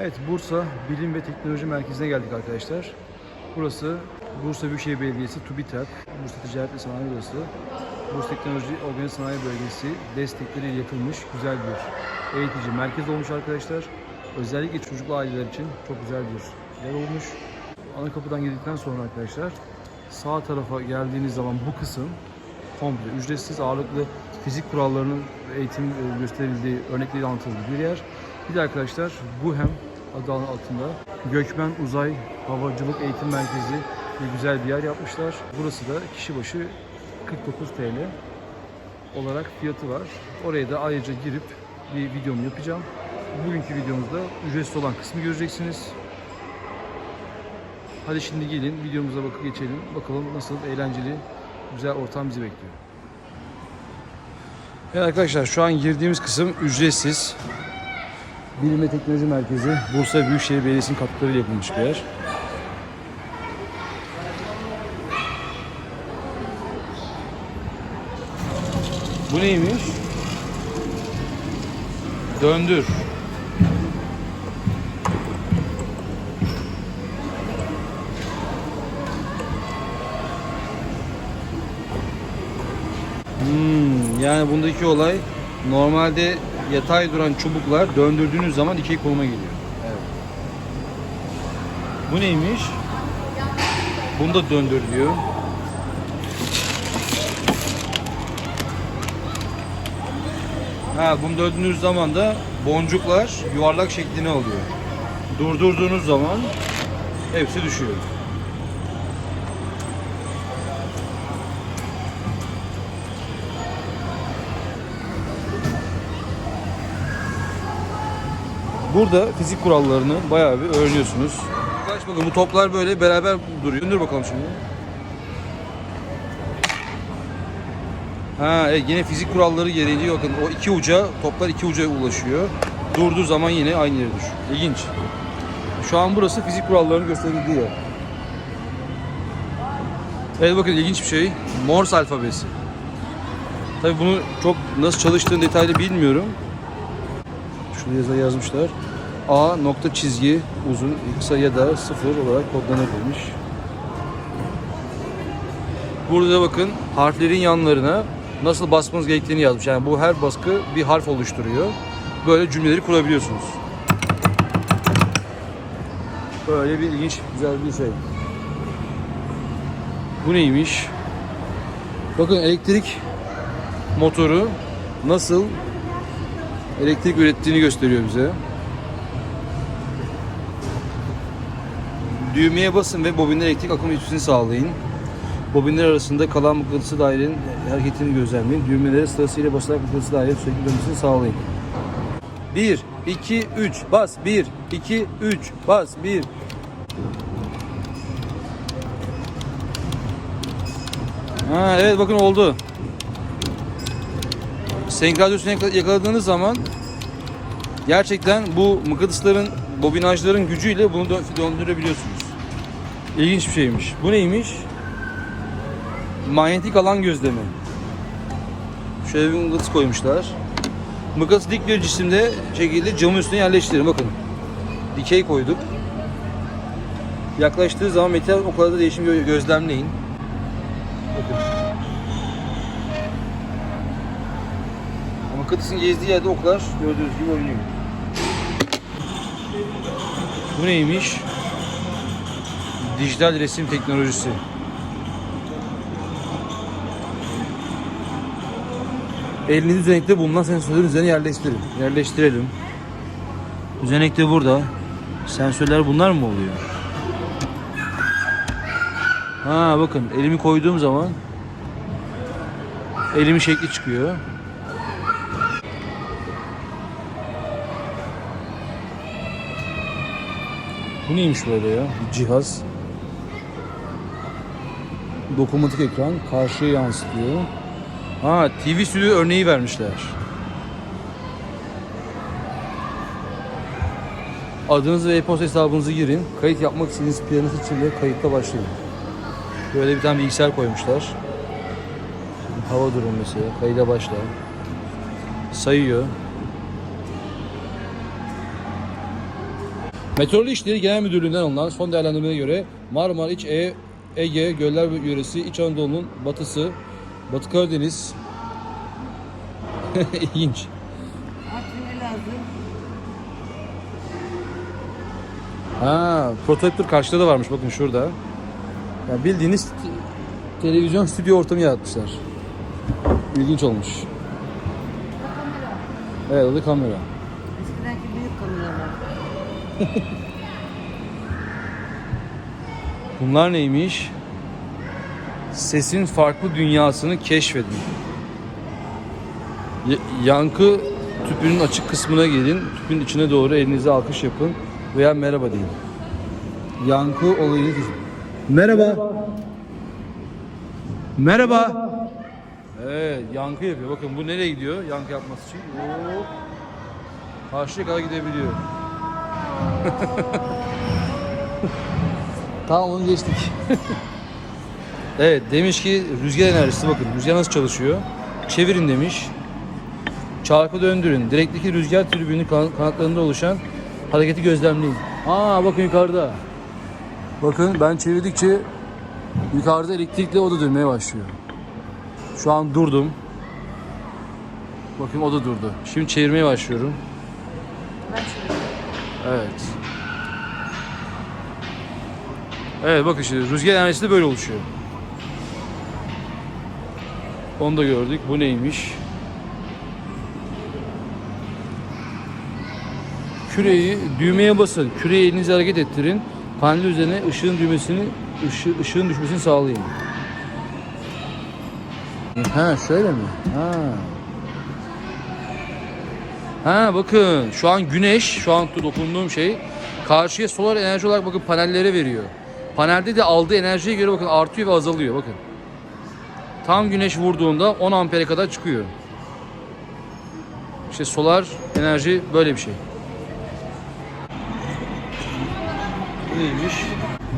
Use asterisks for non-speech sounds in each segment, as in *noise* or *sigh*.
Evet Bursa Bilim ve Teknoloji Merkezi'ne geldik arkadaşlar. Burası Bursa Büyükşehir Belediyesi TÜBİTAK, Bursa Ticaret ve Sanayi Odası, Bursa Teknoloji Organize Sanayi Bölgesi destekleriyle yapılmış güzel bir eğitici merkez olmuş arkadaşlar. Özellikle çocuklu aileler için çok güzel bir yer olmuş. Ana kapıdan girdikten sonra arkadaşlar sağ tarafa geldiğiniz zaman bu kısım komple ücretsiz ağırlıklı fizik kurallarının eğitim e, gösterildiği, örnekleri anlatıldığı bir yer. Bir de arkadaşlar GUHEM adı altında Gökmen Uzay Havacılık Eğitim Merkezi bir güzel bir yer yapmışlar. Burası da kişi başı 49 TL olarak fiyatı var. Oraya da ayrıca girip bir videomu yapacağım. Bugünkü videomuzda ücretsiz olan kısmı göreceksiniz. Hadi şimdi gelin videomuza bakıp geçelim. Bakalım nasıl eğlenceli, güzel ortam bizi bekliyor. Evet arkadaşlar şu an girdiğimiz kısım ücretsiz. Bilim ve Teknoloji Merkezi Bursa Büyükşehir Belediyesi'nin katkılarıyla yapılmış bir yer. Bu neymiş? Döndür. Hmm, yani bundaki olay normalde yatay duran çubuklar döndürdüğünüz zaman dikey konuma geliyor. Evet. Bu neymiş? Bunu da döndür diyor. Ha, bunu döndüğünüz zaman da boncuklar yuvarlak şeklini alıyor. Durdurduğunuz zaman hepsi düşüyor. Burada fizik kurallarını bayağı bir öğreniyorsunuz. Kaç bakın bu toplar böyle beraber duruyor. Döndür bakalım şimdi. Ha evet, yine fizik kuralları gereğince bakın o iki uca toplar iki uca ulaşıyor. Durduğu zaman yine aynı yere düşüyor. İlginç. Şu an burası fizik kurallarının gösterildiği yer. Evet bakın ilginç bir şey. Morse alfabesi. Tabii bunu çok nasıl çalıştığını detaylı bilmiyorum. Şurada yazı yazmışlar. A nokta çizgi uzun kısa ya da sıfır olarak kodlanabilirmiş. Burada bakın harflerin yanlarına nasıl basmanız gerektiğini yazmış. Yani bu her baskı bir harf oluşturuyor. Böyle cümleleri kurabiliyorsunuz. Böyle bir ilginç, güzel bir şey. Bu neymiş? Bakın elektrik motoru nasıl elektrik ürettiğini gösteriyor bize. Düğmeye basın ve bobinler elektrik akım ilişkisini sağlayın. Bobinler arasında kalan mıknatısı dairenin hareketini gözlemleyin. Düğmelere sırasıyla basarak mıknatısı dairenin sürekli dönmesini sağlayın. 1, 2, 3, bas. 1, 2, 3, bas. 1. Ha, evet bakın oldu. Senkronizasyonu yakala- yakaladığınız zaman gerçekten bu mıknatısların, bobinajların gücüyle bunu dö- döndürebiliyorsunuz. İlginç bir şeymiş. Bu neymiş? Manyetik alan gözlemi. Şöyle bir mıknatıs koymuşlar. Mıknatıs dik bir cisimde şekilde camın üstüne yerleştirin. Bakın. Dikey koyduk. Yaklaştığı zaman metal oklarda değişim gö- gözlemleyin. Bakın. Mıknatısın gezdiği yerde oklar gördüğünüz gibi oynuyor. Bu neymiş? Dijital resim teknolojisi. Eliniz düzenekte bulunan sensörlerin üzerine yerleştirin. Yerleştirelim. Düzenekte burada. Sensörler bunlar mı oluyor? Ha bakın elimi koyduğum zaman elimin şekli çıkıyor. Neymiş böyle ya? Bir cihaz. Dokunmatik ekran karşıya yansıtıyor. Ha TV stüdyo örneği vermişler. Adınızı ve e-posta hesabınızı girin. Kayıt yapmak istediğiniz planı seçin ve kayıtta başlayın. Böyle bir tane bilgisayar koymuşlar. Hava durumu mesela. Kayıda başla. Sayıyor. Meteoroloji İşleri Genel Müdürlüğü'nden alınan son değerlendirmeye göre Marmara İç E, Ege, Göller Yöresi, İç Anadolu'nun batısı, Batı Karadeniz, *laughs* İlginç. Ha, prototipler karşıda da varmış bakın şurada. Ya bildiğiniz televizyon stüdyo ortamı yaratmışlar. İlginç olmuş. Evet o da kamera. *laughs* Bunlar neymiş? Sesin farklı dünyasını keşfedin. Y- yankı tüpünün açık kısmına gelin. Tüpün içine doğru elinize alkış yapın veya merhaba deyin. Yankı olayını keşfedin. Merhaba. Merhaba. Evet, yankı yapıyor. Bakın bu nereye gidiyor yankı yapması için? Oo. Karşıya kadar gidebiliyor. *laughs* Tamam onu geçtik. *laughs* evet demiş ki rüzgar enerjisi bakın rüzgar nasıl çalışıyor. Çevirin demiş. Çarkı döndürün. Direkteki rüzgar kan- kanatlarında oluşan hareketi gözlemleyin. Aa bakın yukarıda. Bakın ben çevirdikçe yukarıda elektrikli o da dönmeye başlıyor. Şu an durdum. Bakın o da durdu. Şimdi çevirmeye başlıyorum. Evet. Evet bakın şimdi rüzgar enerjisi de böyle oluşuyor. Onu da gördük. Bu neymiş? Küreyi düğmeye basın. Küreyi elinize hareket ettirin. Panel üzerine ışığın düğmesini ışı, ışığın düşmesini sağlayın. Ha şöyle mi? Ha. Ha bakın şu an güneş, şu an dokunduğum şey karşıya solar enerji olarak bakın panellere veriyor. Panelde de aldığı enerjiye göre bakın artıyor ve azalıyor bakın. Tam güneş vurduğunda 10 ampere kadar çıkıyor. İşte solar enerji böyle bir şey. Neymiş?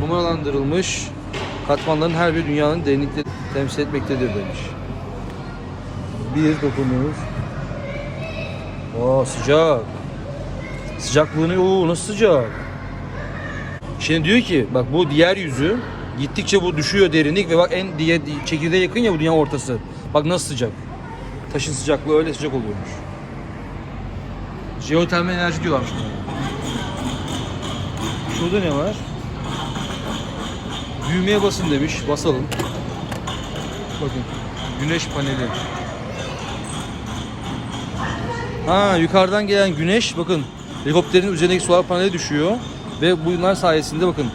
Numaralandırılmış katmanların her bir dünyanın derinlikte temsil etmektedir demiş. Bir dokunduğumuz Aa sıcak. Sıcaklığını o nasıl sıcak? Şimdi diyor ki bak bu diğer yüzü gittikçe bu düşüyor derinlik ve bak en diye çekirdeğe yakın ya bu dünya ortası. Bak nasıl sıcak. Taşın sıcaklığı öyle sıcak oluyormuş. Jeotermal enerji diyorlarmış. Şurada ne var? Düğmeye basın demiş. Basalım. Bakın. Güneş paneli. Ha yukarıdan gelen güneş bakın helikopterin üzerindeki solar paneli düşüyor ve bunlar sayesinde bakın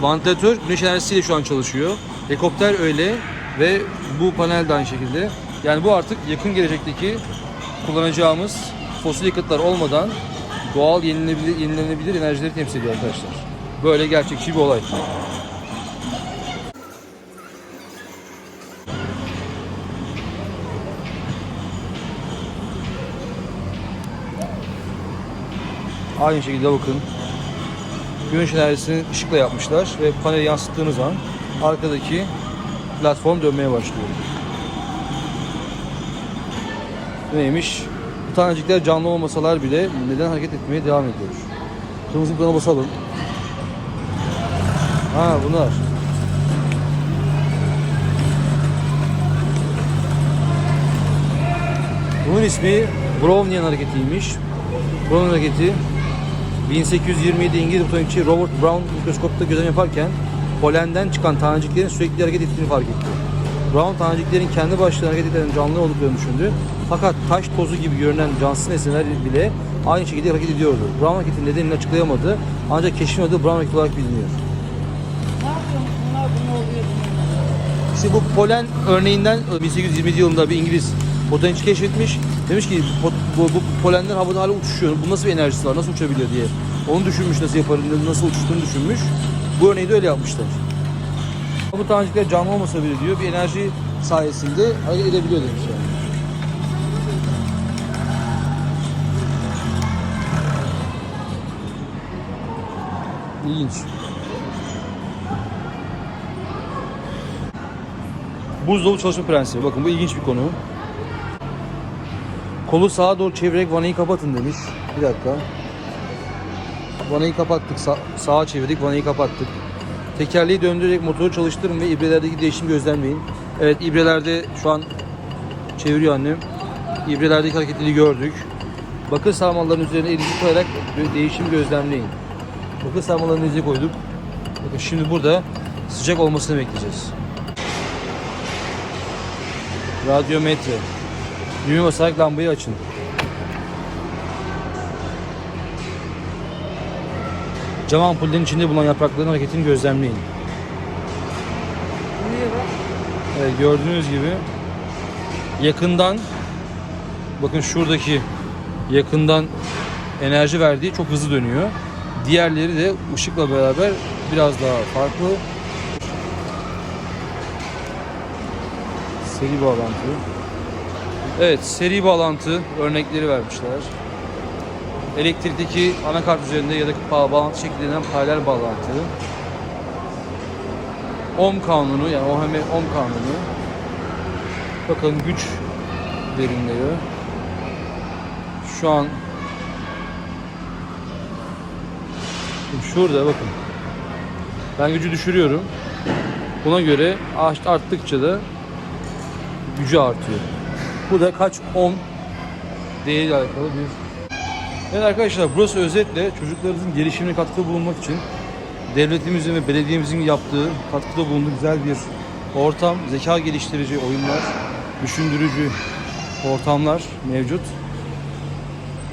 vantilatör güneş enerjisiyle şu an çalışıyor. Helikopter öyle ve bu panel de aynı şekilde. Yani bu artık yakın gelecekteki kullanacağımız fosil yakıtlar olmadan doğal yenilenebilir, yenilenebilir enerjileri temsil ediyor arkadaşlar. Böyle gerçekçi bir olay. Aynı şekilde bakın. Güneş enerjisini ışıkla yapmışlar ve paneli yansıttığınız zaman arkadaki platform dönmeye başlıyor. Neymiş? Bu tanecikler canlı olmasalar bile neden hareket etmeye devam ediyor? Kırmızı butona basalım. Ha bunlar. Bunun ismi Brownian hareketiymiş. Brownian hareketi 1827 İngiliz botanikçi Robert Brown mikroskopta gözlem yaparken polenden çıkan taneciklerin sürekli hareket ettiğini fark etti. Brown taneciklerin kendi başlarına hareket eden canlı olduklarını düşündü. Fakat taş tozu gibi görünen cansız nesneler bile aynı şekilde hareket ediyordu. Brown hareketin nedenini açıklayamadı ancak keşfin adı Brown hareketi olarak biliniyor. İşte bu polen örneğinden 1827 yılında bir İngiliz botanikçi keşfetmiş. Demiş ki bu, bu, polenler havada hala uçuşuyor. Bu nasıl bir enerjisi var? Nasıl uçabiliyor diye. Onu düşünmüş nasıl yaparım, nasıl uçuştuğunu düşünmüş. Bu örneği de öyle yapmışlar. Bu tanecikler canlı olmasa bile diyor bir enerji sayesinde hareket edebiliyor demiş yani. İlginç. Buzdolabı çalışma prensibi. Bakın bu ilginç bir konu. Kolu sağa doğru çevirerek vanayı kapatın demiş. Bir dakika. Vanayı kapattık. Sa- sağa çevirdik. Vanayı kapattık. Tekerleği döndürerek motoru çalıştırın ve ibrelerdeki değişimi gözlemleyin. Evet ibrelerde şu an çeviriyor annem. İbrelerdeki hareketleri gördük. Bakır sarmalların üzerine elinizi koyarak de- değişimi gözlemleyin. Bakır sarmallarını elinize koyduk. Bakın şimdi burada sıcak olmasını bekleyeceğiz. Radyometre. Düğme basarak lambayı açın. Cam ampullerin içinde bulunan yaprakların hareketini gözlemleyin. Evet gördüğünüz gibi yakından bakın şuradaki yakından enerji verdiği çok hızlı dönüyor. Diğerleri de ışıkla beraber biraz daha farklı. Seri bağlantı. Evet seri bağlantı örnekleri vermişler. Elektrikteki anakart üzerinde ya da bağ- bağlantı şekillerinden paralel bağlantı. Ohm kanunu yani ohm, ohm kanunu. Bakın güç verimleri. Şu an şurada bakın. Ben gücü düşürüyorum. Buna göre art- arttıkça da gücü artıyor. Bu da kaç ohm değeriyle alakalı bir Evet arkadaşlar burası özetle çocuklarınızın gelişimine katkı bulunmak için devletimizin ve belediyemizin yaptığı, katkıda bulunduğu güzel bir ortam, zeka geliştirici oyunlar, düşündürücü ortamlar mevcut.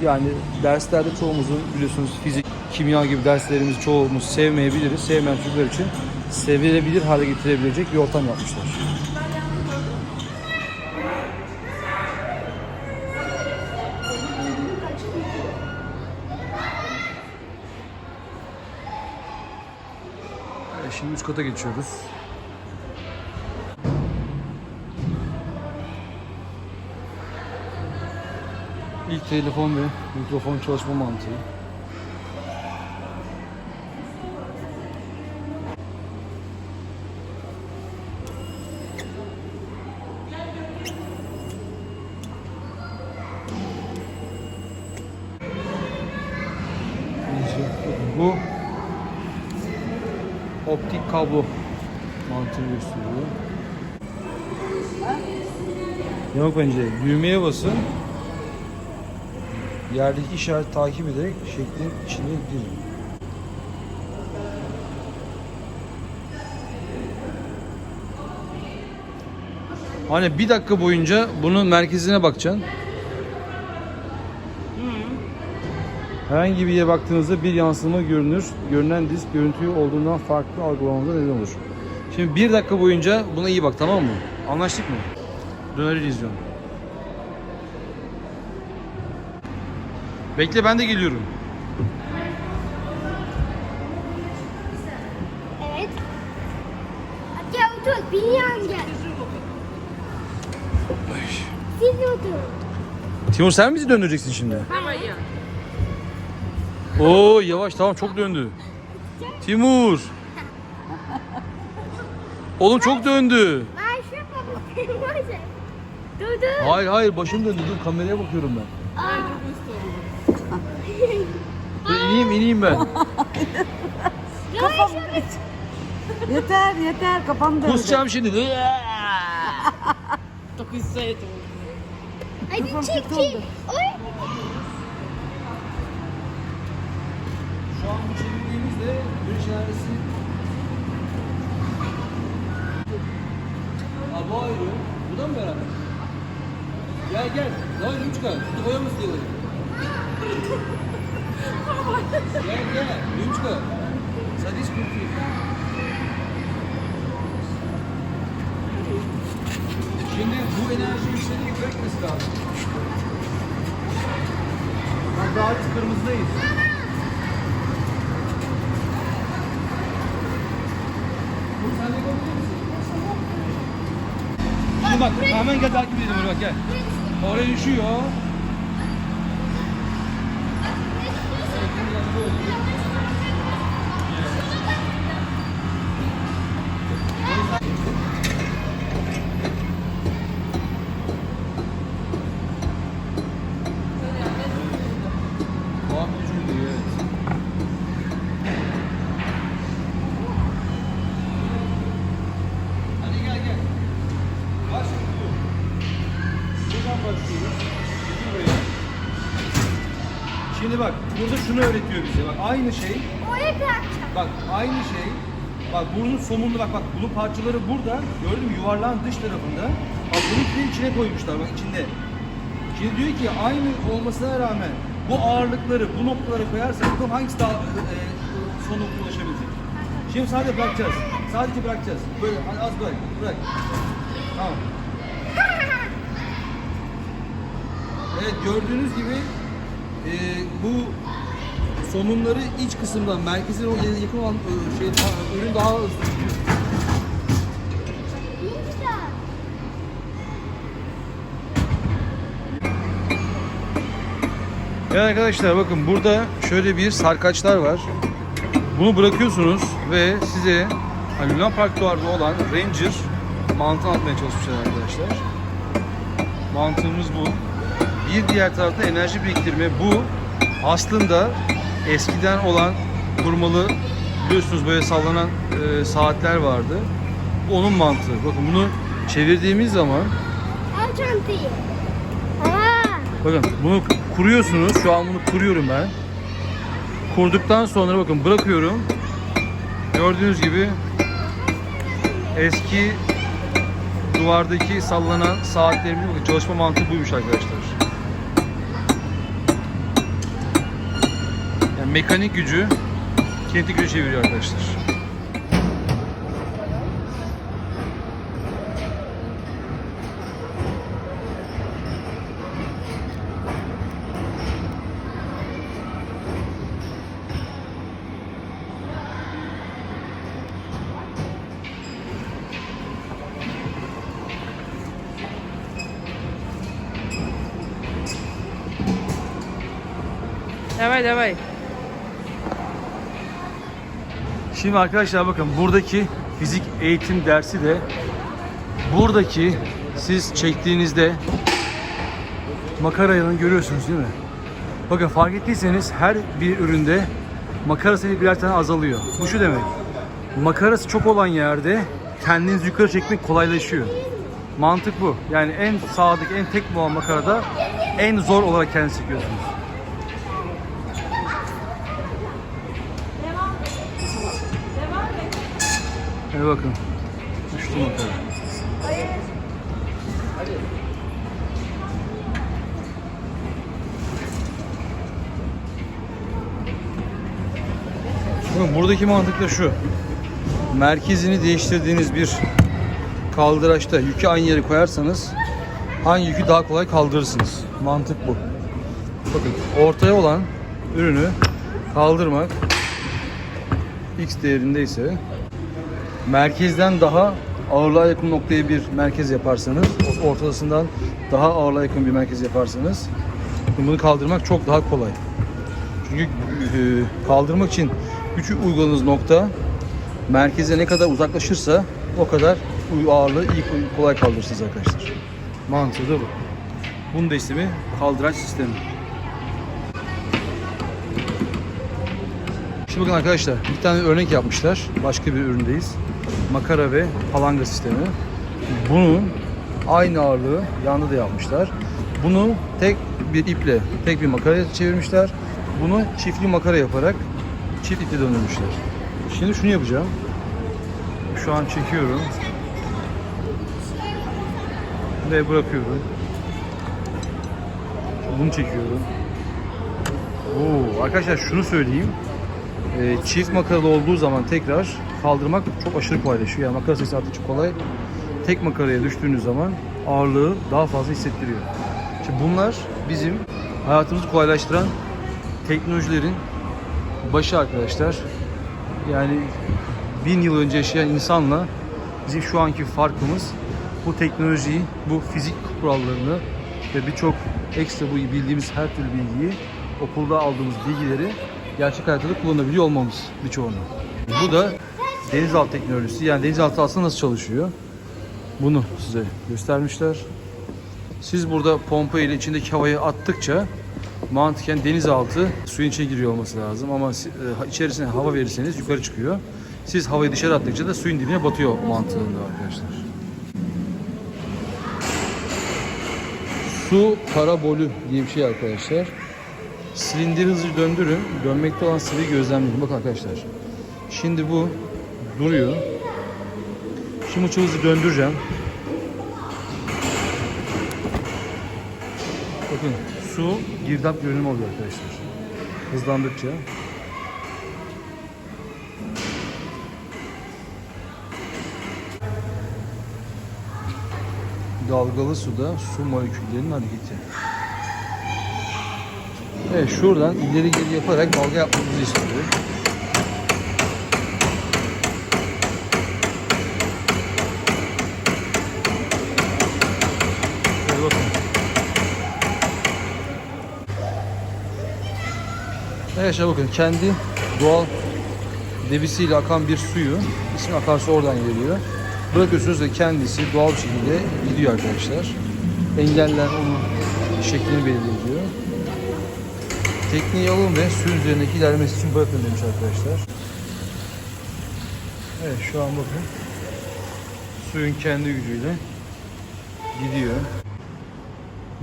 Yani derslerde çoğumuzun biliyorsunuz fizik, kimya gibi derslerimizi çoğumuz sevmeyebiliriz. Sevmeyen çocuklar için sevilebilir hale getirebilecek bir ortam yapmışlar. Üst geçiyoruz. İlk telefon ve mikrofon çalışma mantığı. Bu kablo mantığını gösteriyor. Yok bence düğmeye basın. Yerdeki işareti takip ederek şeklin içine girin. Hani bir dakika boyunca bunun merkezine bakacaksın. Herhangi bir yere baktığınızda bir yansıma görünür. Görünen disk görüntüyü olduğundan farklı algılamanıza neden olur. Şimdi bir dakika boyunca buna iyi bak tamam mı? Anlaştık mı? Döner illüzyon. Bekle ben de geliyorum. Evet. Gel otur. Biliyorum gel. Siz de oturun. Timur sen mi bizi döndüreceksin şimdi? Oo yavaş tamam çok döndü. Timur. Oğlum çok döndü. Ben şu yapalım. Dur dur. Hayır hayır başım döndü. Dur kameraya bakıyorum ben. Dur, ineyim ineyim ben. Kafam. yeter yeter kafam döndü. Kusacağım şimdi. Hadi Kafam çek kötü çek. Oy. Şu an bu işareti Ha bu ayrı. Bu da mı beraber? Gel gel. Önce üç kadar. Şimdi boyamız diye Gel gel. Üç kadar. Sen hiç kurtulun. Şimdi bu enerji işleri bırakması lazım. Daha kırmızıdayız. Bunu sen de yapabilir misin? Şimdi bak hemen gel takip edelim bak gel. Oraya düşüyor. Şimdi bak burada şunu öğretiyor bize. Bak aynı şey. Oraya bırakacağım. Bak aynı şey. Bak burnun somunlu bak bak bunun parçaları burada. Gördün mü yuvarlağın dış tarafında. Bak bunu içine koymuşlar bak içinde. Şimdi diyor ki aynı olmasına rağmen bu ağırlıkları bu noktalara koyarsak bakalım hangisi daha e, e son noktaya ulaşabilecek. Şimdi sadece bırakacağız. Sadece bırakacağız. Böyle az bırak. Bırak. Tamam. Evet gördüğünüz gibi e, bu somunları iç kısımdan merkezine o- yakın olan e, şey daha- ürün daha hızlı. Evet arkadaşlar bakın burada şöyle bir sarkaçlar var. Bunu bırakıyorsunuz ve size hani Luna Park duvarda olan Ranger mantığını atmaya çalışmışlar arkadaşlar. Mantığımız bu. Bir diğer tarafta enerji biriktirme. Bu aslında eskiden olan kurmalı biliyorsunuz böyle sallanan e, saatler vardı. Onun mantığı. Bakın bunu çevirdiğimiz zaman Al çantayı. Aa. Bakın bunu kuruyorsunuz. Şu an bunu kuruyorum ben. Kurduktan sonra bakın bırakıyorum. Gördüğünüz gibi eski duvardaki sallanan saatlerimizin bakın çalışma mantığı buymuş arkadaşlar. Mekanik gücü kinetik gücü çeviriyor arkadaşlar. Şimdi arkadaşlar bakın buradaki fizik eğitim dersi de buradaki siz çektiğinizde makarayı görüyorsunuz değil mi? Bakın fark ettiyseniz her bir üründe makara sayı birer tane azalıyor. Bu şu demek. Makarası çok olan yerde kendiniz yukarı çekmek kolaylaşıyor. Mantık bu. Yani en sağdaki en tek olan makarada en zor olarak kendinizi çekiyorsunuz. Hadi bakın. Düştü makara. Bakın buradaki mantık da şu. Merkezini değiştirdiğiniz bir kaldıraçta yükü aynı yere koyarsanız hangi yükü daha kolay kaldırırsınız. Mantık bu. Bakın ortaya olan ürünü kaldırmak X değerindeyse merkezden daha ağırlığa yakın noktaya bir merkez yaparsanız, ortasından daha ağırlığa yakın bir merkez yaparsanız bunu kaldırmak çok daha kolay. Çünkü e, kaldırmak için gücü uyguladığınız nokta merkeze ne kadar uzaklaşırsa o kadar ağırlığı iyi kolay kaldırırsınız arkadaşlar. Mantığı da bu. Bunun da ismi kaldıraç sistemi. Şimdi bakın arkadaşlar bir tane örnek yapmışlar. Başka bir üründeyiz. Makara ve palanga sistemi. Bunun aynı ağırlığı yanında da yapmışlar. Bunu tek bir iple, tek bir makaraya çevirmişler. Bunu çiftli makara yaparak çift iple döndürmüşler. Şimdi şunu yapacağım. Şu an çekiyorum. Ve bırakıyorum. Bunu çekiyorum. Oo, arkadaşlar şunu söyleyeyim. Ee, çift makaralı olduğu zaman tekrar kaldırmak çok aşırı kolaylaşıyor. Yani makara sayısı artık çok kolay. Tek makaraya düştüğünüz zaman ağırlığı daha fazla hissettiriyor. Şimdi bunlar bizim hayatımızı kolaylaştıran teknolojilerin başı arkadaşlar. Yani bin yıl önce yaşayan insanla bizim şu anki farkımız bu teknolojiyi, bu fizik kurallarını ve birçok ekstra bu bildiğimiz her türlü bilgiyi okulda aldığımız bilgileri gerçek hayatta da kullanabiliyor olmamız birçoğunu. Bu da denizaltı teknolojisi. Yani denizaltı aslında nasıl çalışıyor? Bunu size göstermişler. Siz burada pompa ile içindeki havayı attıkça mantıken denizaltı suyun içine giriyor olması lazım ama e, içerisine hava verirseniz yukarı çıkıyor. Siz havayı dışarı attıkça da suyun dibine batıyor mantığında arkadaşlar. Su parabolü diye bir şey arkadaşlar. Silindiri hızlıca döndürün. Dönmekte olan sıvıyı gözlemleyin. Bakın arkadaşlar. Şimdi bu duruyor. Şimdi uçağı hızlı döndüreceğim. Bakın su girdap görünümü oluyor arkadaşlar. Hızlandıkça. Dalgalı suda su moleküllerinin hareketi. Evet şuradan ileri geri yaparak dalga yapmamızı istiyor. Arkadaşlar bakın kendi doğal debisiyle akan bir suyu, ismi akarsu oradan geliyor. Bırakıyorsunuz ve kendisi doğal bir şekilde gidiyor arkadaşlar. Engeller onun şeklini belirliyor. Tekniği alın ve suyun üzerindeki ilerlemesi için bırakın demiş arkadaşlar. Evet şu an bakın. Suyun kendi gücüyle gidiyor.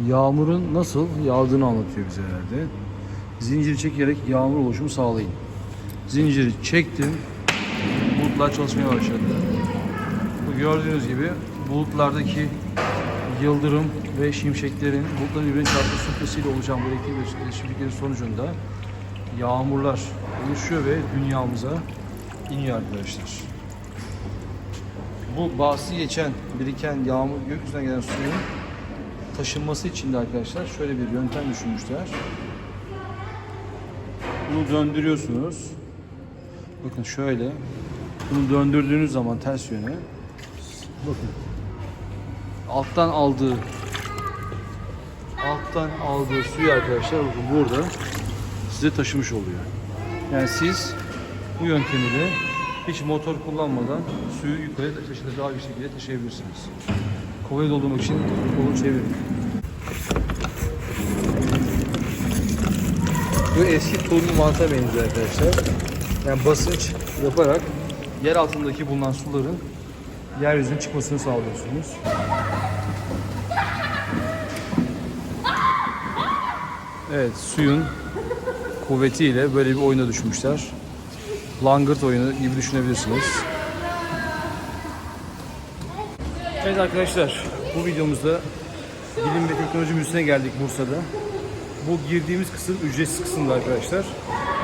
Yağmurun nasıl yağdığını anlatıyor bize herhalde. Zinciri çekerek yağmur oluşumu sağlayın. Zinciri çektim. Bulutlar çalışmaya başladı. Bu gördüğünüz gibi bulutlardaki yıldırım ve şimşeklerin bulutların birbirine çarpma sürtmesiyle oluşan bu elektrik sonucunda yağmurlar oluşuyor ve dünyamıza iniyor arkadaşlar. Bu bahsi geçen, biriken yağmur gökyüzünden gelen suyun taşınması için de arkadaşlar şöyle bir yöntem düşünmüşler. Bunu döndürüyorsunuz. Bakın şöyle. Bunu döndürdüğünüz zaman ters yöne. Bakın. Alttan aldığı alttan aldığı suyu arkadaşlar bakın burada size taşımış oluyor. Yani siz bu yöntemiyle hiç motor kullanmadan suyu yukarı taşıda daha bir şekilde taşıyabilirsiniz. Kovayı doldurmak için kolu çevirin. Bu eski turbin mantığa benziyor arkadaşlar. Yani basınç yaparak yer altındaki bulunan suların yeryüzüne çıkmasını sağlıyorsunuz. Evet, suyun kuvvetiyle böyle bir oyuna düşmüşler. Langırt oyunu gibi düşünebilirsiniz. Evet arkadaşlar, bu videomuzda Bilim ve Teknoloji Müzesi'ne geldik Bursa'da. Bu girdiğimiz kısım ücretsiz kısımda arkadaşlar.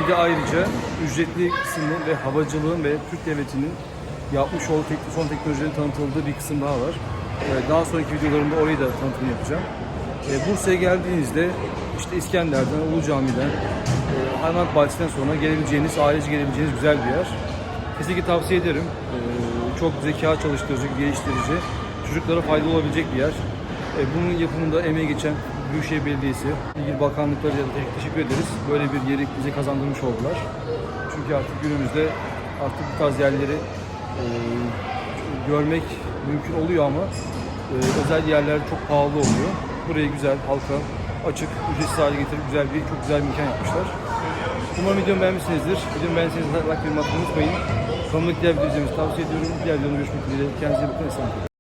Bir de ayrıca ücretli kısmı ve havacılığın ve Türk Devleti'nin yapmış olduğu tek- son teknolojilerin tanıtıldığı bir kısım daha var. Ee, Daha sonraki videolarımda orayı da tanıtım yapacağım. Ee, Bursa'ya geldiğinizde işte İskender'den, Ulu Cami'den, e, Hayvanat Bahçesi'nden sonra gelebileceğiniz, ailece gelebileceğiniz güzel bir yer. Kesinlikle tavsiye ederim. Ee, Çok zeka çalıştırıcı, geliştirici, çocuklara faydalı olabilecek bir yer. Bunun yapımında emeği geçen Büyükşehir Belediyesi, ilgili bakanlıklara da te- teşekkür ederiz. Böyle bir yeri bize kazandırmış oldular. Çünkü artık günümüzde artık bu tarz yerleri e, görmek mümkün oluyor ama e, özel yerler çok pahalı oluyor. Burayı güzel, halka açık, ücretsiz hale getirip güzel bir, çok güzel bir imkan yapmışlar. Umarım videomu beğenmişsinizdir. Videomu beğendiyseniz like ve atmayı unutmayın. Sonundaki diğer izlemenizi tavsiye ediyorum. Diğer videoda görüşmek dileğiyle. Kendinize iyi bakın.